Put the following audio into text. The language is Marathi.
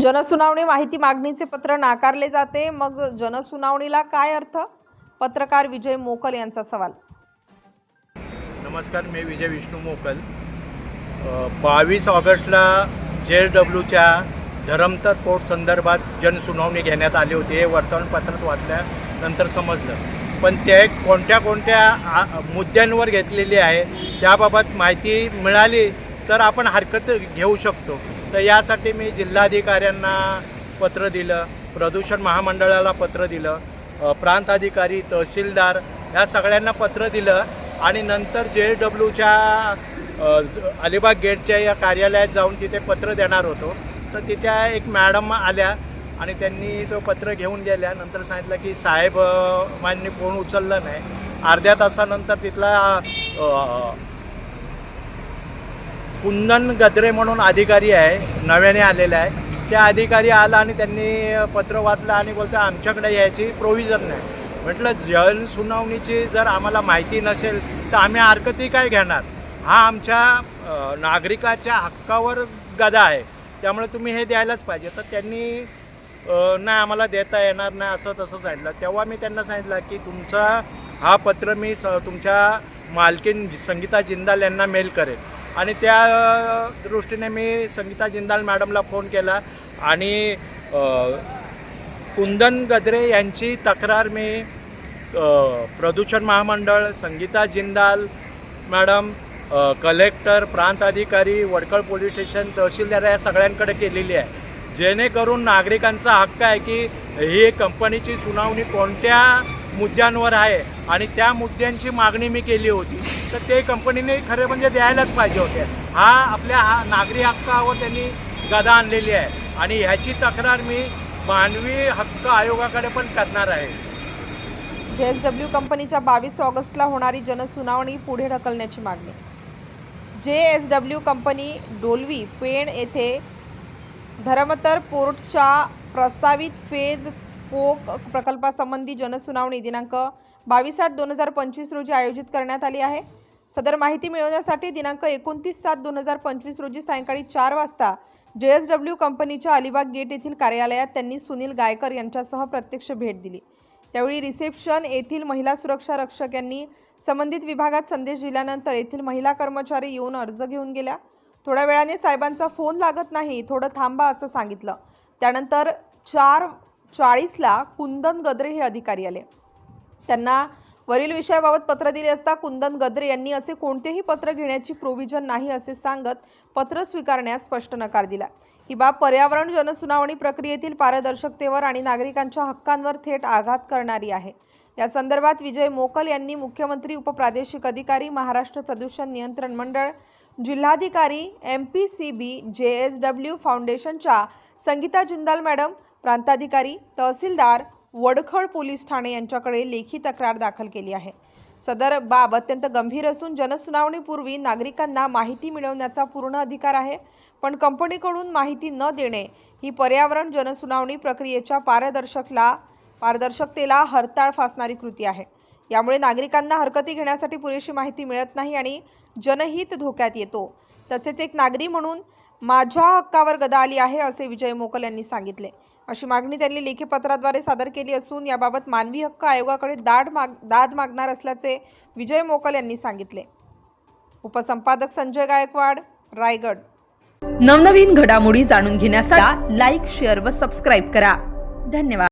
जनसुनावणी माहिती मागणीचे पत्र नाकारले जाते. मग जनसुनावणीला काय अर्थ? पत्रकार विजय मोकल यांचा सवाल. नमस्कार मी विजय विष्णू मोकल. बावीस ऑगस्टला जे डब्ल्यूच्या धरमतर पोर्ट संदर्भात जनसुनावणी घेण्यात आली होती. हे वर्तमानपत्रात वाचल्यानंतर समजलं. पण ते कोणत्या कोणत्या मुद्द्यांवर घेतलेली आहे त्याबाबत माहिती मिळाली तर आपण हरकत घेऊ शकतो. तर यासाठी मी जिल्हाधिकाऱ्यांना पत्र दिलं प्रदूषण महामंडळाला पत्र दिलं प्रांत अधिकारी तहसीलदार या सगळ्यांना पत्र दिलं आणि नंतर जे डब्ल्यूच्या अलिबाग गेटच्या या कार्यालयात जाऊन तिथे पत्र देणार होतो. तर तिथे एक मॅडम आल्या आणि त्यांनी तो पत्र घेऊन गेल्या. नंतर सांगितलं की साहेब मान्य मांनी फोन उचलला नाही. अर्ध्या तासानंतर तिथला कुंदन गद्रे म्हणून अधिकारी आहे नव्याने आलेला आहे. त्या अधिकारी आला आणि त्यांनी पत्र वाचलं आणि बोलतो आमच्याकडे यायची प्रोव्हिजन नाही. म्हटलं जन सुनावणीची जर आम्हाला माहिती नसेल तर आम्ही हरकती काय घेणार? हा आमच्या नागरिकाच्या हक्कावर गदा आहे. त्यामुळे तुम्ही हे द्यायलाच पाहिजे. तर त्यांनी नाही आम्हाला देता येणार नाही असं तसं सांगितलं. तेव्हा मी त्यांना सांगितलं की तुमचा हा पत्र मी स तुमच्या मालकीन संगीता जिंदाल यांना मेल करेल आणि त्या दृष्टीने मी संगीता जिंदाल मॅडमला फोन केला आणि कुंदन गद्रे यांची तक्रार मी प्रदूषण महामंडळ संगीता जिंदाल मॅडम कलेक्टर प्रांत अधिकारी वडकळ पोलीस स्टेशन तहसीलदार या सगळ्यांकडे केलेली आहे. जेणेकरून नागरिकांचा हक्क आहे की ही कंपनीची सुनावणी कोणत्या मुद्द्यांवर आहे आणि त्या मुद्द्यांची मागणी मी केली होती. तर ते कंपनीने खरे म्हणजे द्यायलाच पाहिजे होते. हा आपल्या हा नागरी हक्कावर त्यांनी गदा आणलेली आहे. आणि ह्याची तक्रार मी मानवी हक्क आयोगाकडे पण करणार आहे. जे एस डब्ल्यू कंपनीच्या बावीस ऑगस्टला होणारी जनसुनावणी पुढे ढकलण्याची मागणी. J S W company Dolvi Pen येथे धर्मतर पोर्टच्या प्रस्तावित फेज कोक प्रकल्पासंबंधी जनसुनावणी दिनांक बावीस आठ दोन हजार पंचवीस रोजी आयोजित करण्यात आली आहे. सदर माहिती मिळवण्यासाठी दिनांक एकोणतीस सात दोन हजार पंचवीस रोजी सायंकाळी चार वाजता जे एस डब्ल्यू कंपनीच्या अलिबाग गेट येथील कार्यालयात त्यांनी सुनील गायकर यांच्यासह प्रत्यक्ष भेट दिली. त्यावेळी रिसेप्शन येथील महिला सुरक्षा रक्षक यांनी संबंधित विभागात संदेश दिल्यानंतर येथील महिला कर्मचारी येऊन अर्ज घेऊन गेल्या. थोड्या वेळाने साहेबांचा फोन लागत नाही थोडं थांबा असं सांगितलं. त्यानंतर चार चाळीसला कुंदन गद्रे हे अधिकारी आले. त्यांना वरील विषयाबाबत पत्र दिले असता कुंदन गद्रे यांनी असे कोणतेही पत्र घेण्याची प्रोव्हिजन नाही असे सांगत पत्र स्वीकारण्यास स्पष्ट नकार दिला. ही बाब पर्यावरण जनसुनावणी प्रक्रियेतील पारदर्शकतेवर आणि नागरिकांच्या हक्कांवर थेट आघात करणारी आहे. या संदर्भात विजय मोकल यांनी मुख्यमंत्री उपप्रादेशिक अधिकारी महाराष्ट्र प्रदूषण नियंत्रण मंडळ जिल्हाधिकारी M P C B J S W फाउंडेशनच्या संगीता जिंदाल मॅडम प्रांताधिकारी तहसीलदार वडखळ पोलीस ठाणे यांच्याकडे लेखी तक्रार दाखल केली आहे. सदर बाब अत्यंत गंभीर असून जनसुनावणीपूर्वी नागरिकांना माहिती मिळवण्याचा पूर्ण अधिकार आहे पण कंपनीकडून माहिती न देणे ही पर्यावरण जनसुनावणी प्रक्रियेच्या पारदर्शकला पारदर्शकतेला हरताळ फासणारी कृती आहे. यामुळे नागरिकांना हरकती घेण्यासाठी पुरेशी माहिती मिळत नाही आणि जनहित धोक्यात येतो. तसेच एक नागरी म्हणून माझ्या हक्कावर गदा आली आहे असे विजय मोकल यांनी सांगितले. अशी मागणी त्यांनी लेखी पत्राद्वारे सादर केली असून याबाबत मानवी हक्क आयोगाकडे दाड माग दाद मागणार असल्याचे विजय मोकल यांनी सांगितले. उपसंपादक संजय गायकवाड रायगड. नवनवीन घडामोडी जाणून घेण्यासाठी लाईक शेअर व सबस्क्राईब करा. धन्यवाद.